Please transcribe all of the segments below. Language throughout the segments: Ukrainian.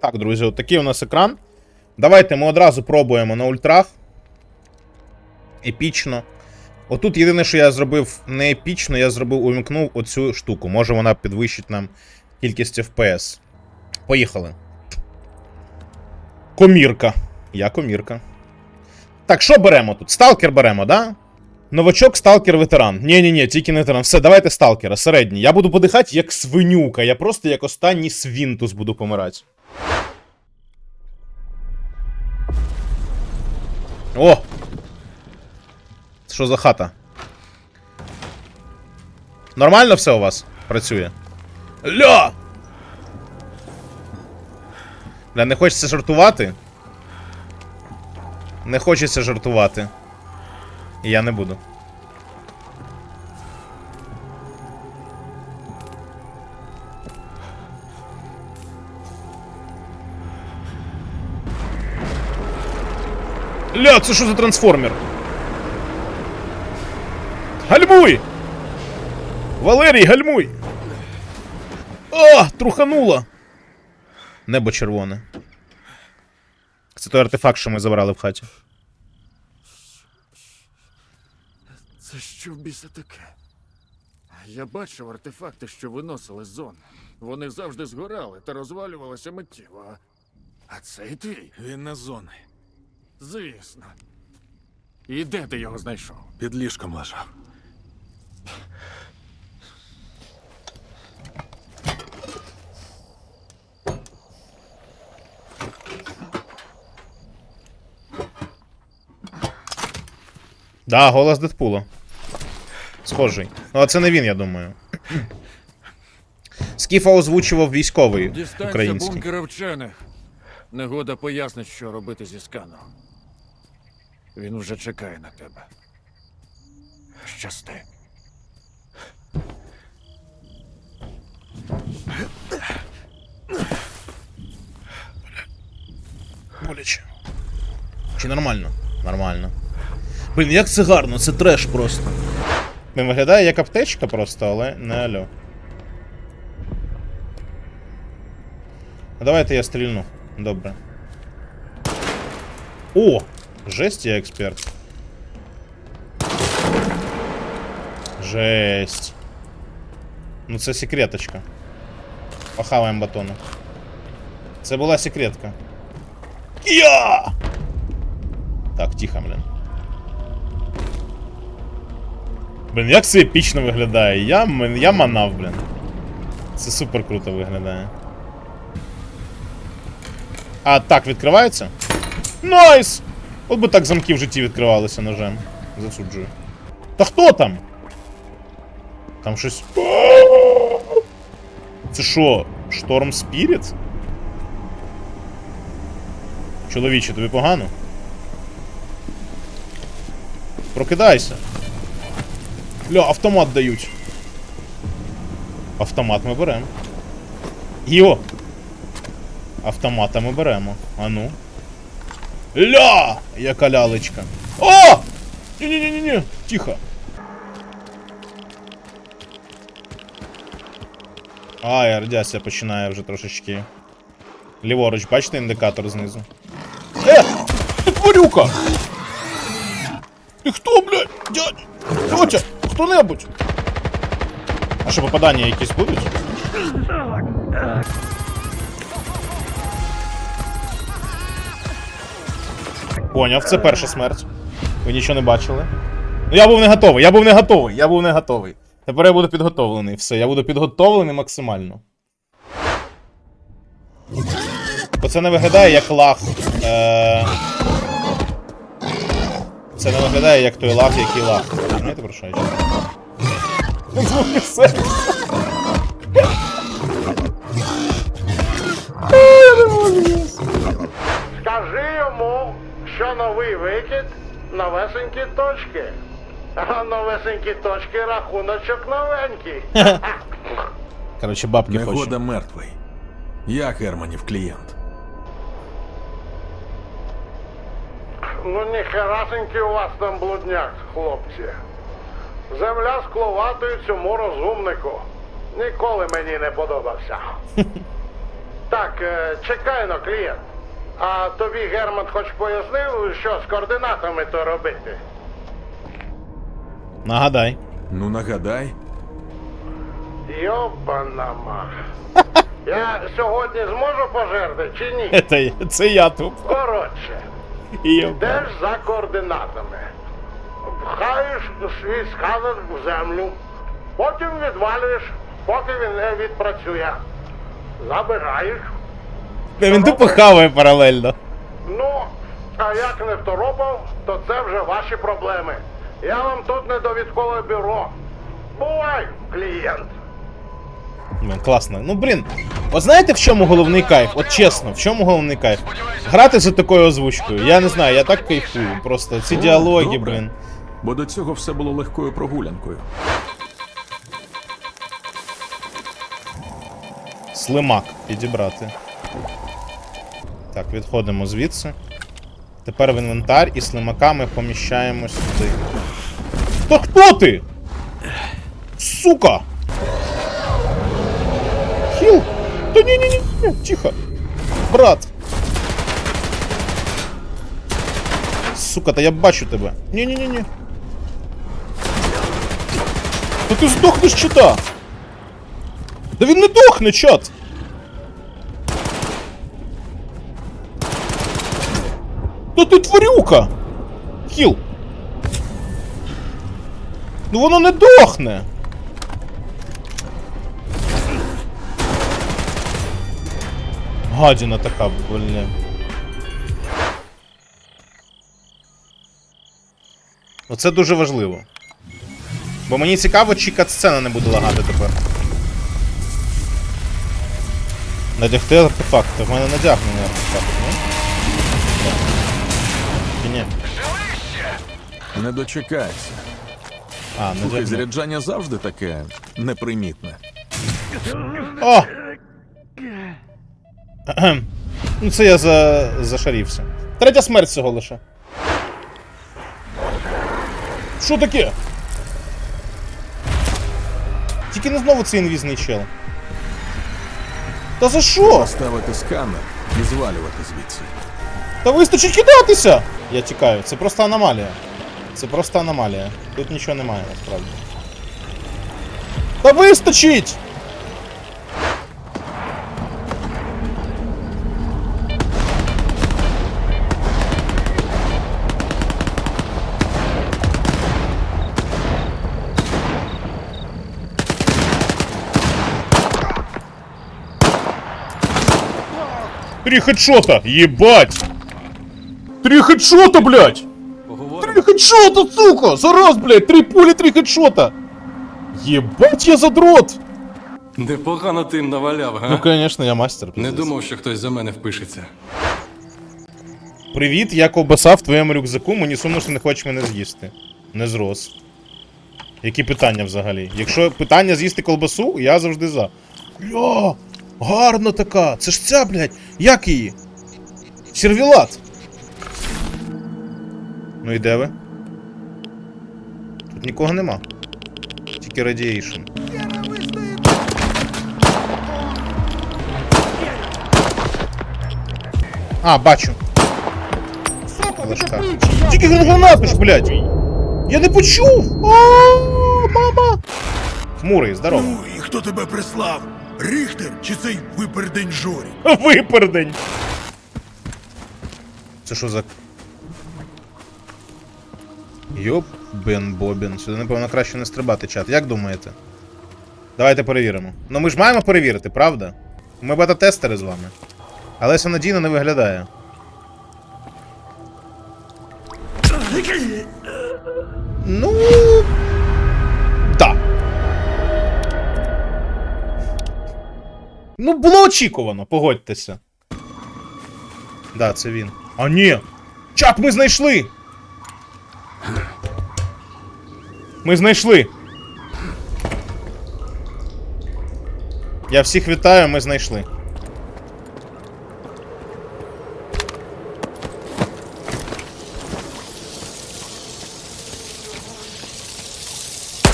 Так, друзі, от такий у нас екран. Давайте ми одразу пробуємо на ультрах. Епічно. Отут єдине, що я зробив не епічно, я зробив, увімкнув оцю штуку. Може вона підвищить нам кількість FPS. Поїхали. Комірка. Я комірка. Так, що беремо тут? Сталкер беремо, да? Новачок, сталкер, ветеран. Ні, ні, ні, тільки не ветеран. Все, давайте сталкера, середній. Я буду подихати як свинюка. Я просто як останній свінтус буду помирати. О! Що за хата? Нормально все у вас працює? Ля! Бля, не хочеться жартувати. Не хочеться жартувати. Я не буду. Ля, це що за трансформер? Гальмуй! Валерій, гальмуй! О, трухануло! Небо червоне. Це той артефакт, що ми забрали в хаті. Це що в біса таке? Я бачив артефакти, що виносили з зони. Вони завжди згорали та розвалювалися миттєво. а- А цей твій? Він не зони. Звісно. І де ти його знайшов? Під ліжком лежав. Да, голос Дедпула. Схожий. Ну, а це не він, я думаю. Скіфа озвучував військовий Дістанься український. бункера вчених. Негода пояснить, що робити зі сканом. Він уже чекає на тебе. Щасти. Боляче. Чи нормально? Нормально. Блін, як це гарно, це треш просто. Він виглядає як аптечка просто, але не альо. Давайте я стрільну. Добре. О! Жесть я експерт. Жесть. Ну це секреточка. Похаваємо батону. Це була секретка. Я! Так, тихо, блін. Блін, як це епічно виглядає. Я, я манав, блін. Це супер круто виглядає. А, так, відкривається? Найс! От би так замки в житті відкривалися ножем. Засуджую. Та хто там? Там щось. Це що? Шторм Спіріт? Чоловіче, тобі погано? Прокидайся. Ля, автомат дають. Автомат ми беремо. Йо! Автомата ми беремо. А ну. Ля! Яка лялечка. О! Ні-ні-ні-ні! Тихо. Ай, радіація починає вже трошечки. Ліворуч, бачите індикатор знизу? Е! Ти тварюка! Ти хто, блядь? Дядь? Тьотя? Хто-небудь? А що, попадання якісь будуть? Поняв, це перша смерть. Ви нічого не бачили. Ну я був не готовий, я був не готовий, я був не готовий. Тепер я буду підготовлений. Все, я буду підготовлений максимально. Бо це не виглядає як лаг. Е... Це не виглядає як той лаг, який лаг. Знаєте про що я чую? Звуки серця. Я не можу, єс. Скажи йому, що новий викид новесенькі точки. А новесенькі точки рахуночок новенький. Коротше, бабки хочу. Негода мертвий. Я Германів клієнт. Ну ніхерасенький у вас там блудняк, хлопці. Земля скловатою цьому розумнику. Ніколи мені не подобався. Так, е, чекай но, клієнт. А тобі Герман хоч пояснив, що з координатами то робити? Нагадай. Ну нагадай. Йобана ма. Я сьогодні зможу пожерти чи ні? Це, це я тут. Коротше, йдеш за координатами. Пхаєш свій сканер в землю, потім відвалюєш, поки він не відпрацює. Забираєш. Він тупо хаває паралельно. Ну, а як не второпав, то це вже ваші проблеми. Я вам тут не довідкове бюро. Бувай, клієнт. Блін, класно. Ну блін. От знаєте в чому головний кайф? От чесно, в чому головний кайф? Грати за такою озвучкою. Я не знаю, я так кайфую. Просто ці діалоги, добре. блін. Бо до цього все було легкою прогулянкою. Слимак підібрати. Так, відходимо звідси. Тепер в інвентар і слимака ми поміщаємо сюди. Та хто ти? Сука! Хіл! Та ні ні ні ні тихо. Брат. Сука, та я бачу тебе. Ні ні ні ні. Та ти здохнеш чи та? Да він не дохне, чат! Та тварюка! Хіл! Ну воно не дохне! Гадіна така, блін. Оце дуже важливо. Бо мені цікаво, чи катсцена не буде лагати тепер. Надягти артефакти. В мене надягнений артефакт, ні? Чи ні? Не дочекайся. А, Слухай, надягнений. заряджання завжди таке непримітне. О! Ну це я за... зашарівся. Третя смерть цього лише. Що таке? Тільки не знову цей інвізний чел. Та за що? Ставити сканер і звалювати звідси. Та вистачить кидатися! Я тікаю, це просто аномалія. Це просто аномалія. Тут нічого немає насправді. Та вистачить! Три хедшота! Ебать! Три хедшота, блядь! Три хедшота, сука! Зараз, блядь! Три пулі, три хедшота! Єбать я задрот! Непогано ти їм наваляв, га? Ну, конечно, я мастер. Не пиздець. думав, що хтось за мене впишеться. Привіт, я ковбаса в твоєму рюкзаку, мені сумно, що не хочеш мене з'їсти. Не зрос. Які питання взагалі? Якщо питання з'їсти колбасу, я завжди за. Ля, гарна така! Це ж ця, блядь, як її? Сервілат! Ну і де ви? Тут нікого нема. Тільки радіейшн. А, бачу. Лешка. Тільки гранату ж, блядь! Я не почув! А, мама! Хмурий, здорово. Ну, і хто тебе прислав? Ріхтер чи цей випердень Жорі? Випердень! Це що за. Йоп, Бен Бобін. Сюди, напевно, краще не стрибати чат. Як думаєте? Давайте перевіримо. Ну ми ж маємо перевірити, правда? Ми бета-тестери з вами. Але це надійно не виглядає. Ну. Так. Ну, було очікувано, погодьтеся. Да, це він. А ні! Чат, ми знайшли! Ми знайшли! Я всіх вітаю, ми знайшли.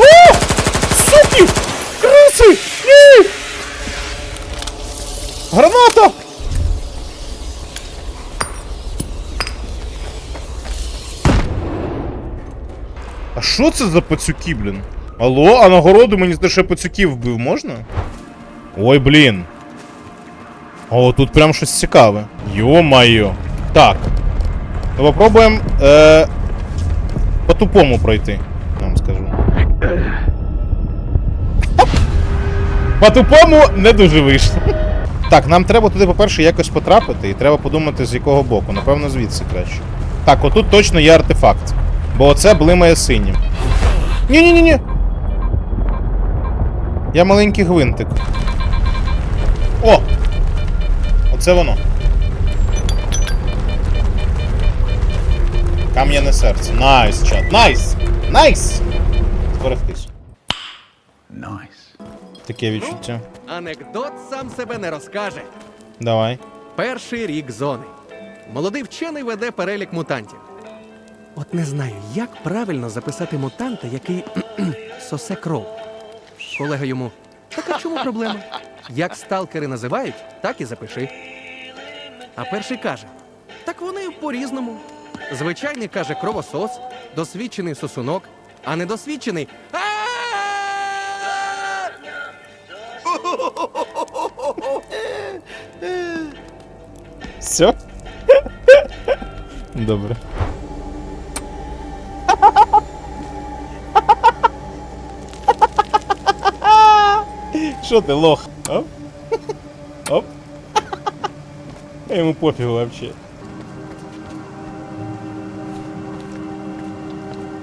О! Суки! Криси! Ні! Граната! А це за пацюки, блін? Алло, а нагороду мені я пацюків вбив можна? Ой, блін. О, тут прям щось цікаве. Йо-майо. Так. Ну попробуємо е, по-тупому пройти, я вам скажу. По-тупому не дуже вийшло. Так, нам треба туди, по-перше, якось потрапити, і треба подумати, з якого боку. Напевно, звідси краще. Так, отут точно є артефакт. Бо оце блимає синім. Ні-ні-ні-ні. Я маленький гвинтик. О! Оце воно. Кам'яне серце. Найс, чат. Найс! Найс! Зберегтись. Найс. Таке відчуття. Анекдот сам себе не розкаже. Давай. Перший рік зони. Молодий вчений веде перелік мутантів. От не знаю, як правильно записати мутанта, який сосе кров. Колега йому. Так а чому проблема? Як сталкери називають, так і запиши. А перший каже: так вони по-різному. Звичайний каже кровосос, досвідчений сосунок, а недосвідчений. Все? Добре. Що ти, лох? Оп? Оп? Я Йому пофігу вообще.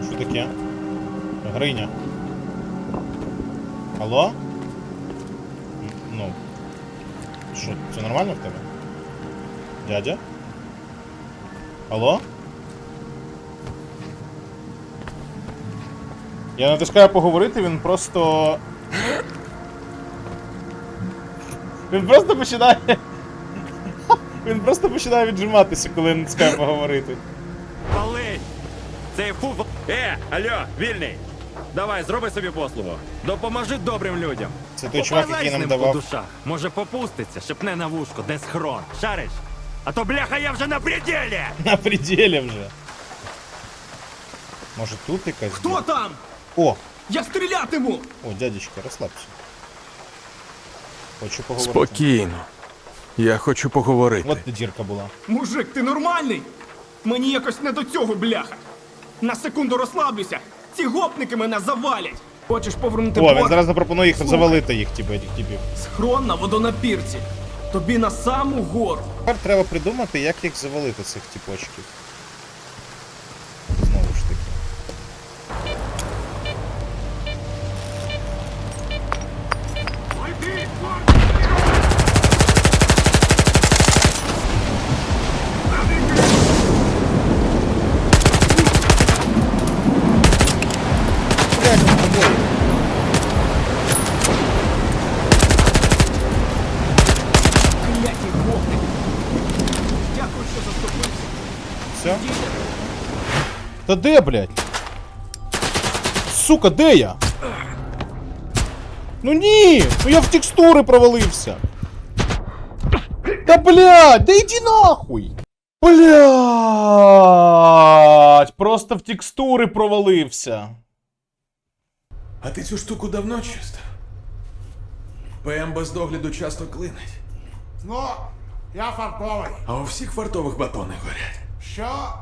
Що таке? Гриня. Алло? Ну. Що, все нормально в тебе? Дядя? Алло? Я натискаю поговорити, він просто. Він просто починає. Він просто починає віджиматися, коли я натискаю поговорити. Палить! Цей фуф... Е, алло, вільний! Давай, зроби собі послугу. Допоможи добрим людям. Це той чувак, який з нам ним давав- по душах. Може попуститься, шепне на вушко, де схрон. Шариш? А то бляха я вже на пределі! На пределі вже. Може тут якась. Хто там? О! Я стрілятиму! О, дядечка, розслабся. Хочу поговорити. Спокійно. Я хочу поговорити. От де дірка була. Мужик, ти нормальний? Мені якось не до цього, бляха. На секунду розслаблюся. Ці гопники мене завалять. Хочеш повернути О, він борг? зараз запропонує їх Слухай. завалити їх, типу, этих типів. Схрон на водонапірці. Тобі на саму гору. Тепер треба придумати, як їх завалити, цих типочків. Все? Та де, блядь? Сука, де я? Ну ні! Ну я в текстури провалився. Та блядь, да іди нахуй! Блядь, просто в текстури провалився. А ти цю штуку давно чистив? ПМ без догляду часто клинить. Ну, я фартовий. А у всіх фартових батони горять. Що?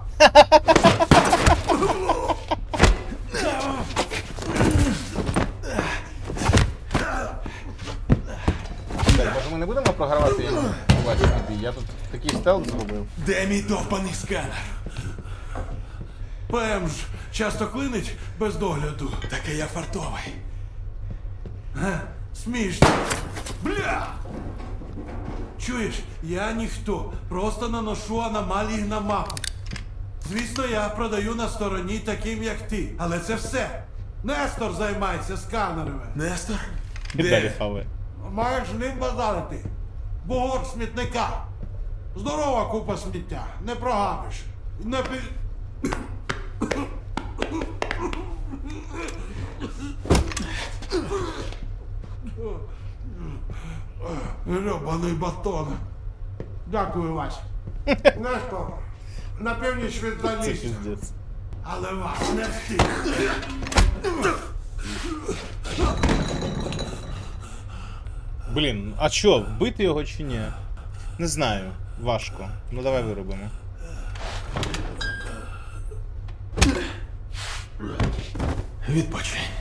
Може ми не будемо програвати бій? Я тут такий стелт зробив. Де мій довбаний сканер? ПМ ж часто клинить без догляду. Таке я фартовий. Га? Смішно. Бля! Чуєш, я ніхто. Просто наношу аномалії на мапу. Звісно, я продаю на стороні таким, як ти. Але це все. Нестор займається сканерами. Нестор? Де? Маєш ним базарити. Бугор смітника. Здорова купа сміття. Не прогавиш. Не пі... Гребаний батон. Дякую, Вась. Знаєш що, на північ від Це Але вас не встиг. Блін, а що, вбити його чи ні? Не знаю. Важко. Ну давай виробимо. Відпочинь.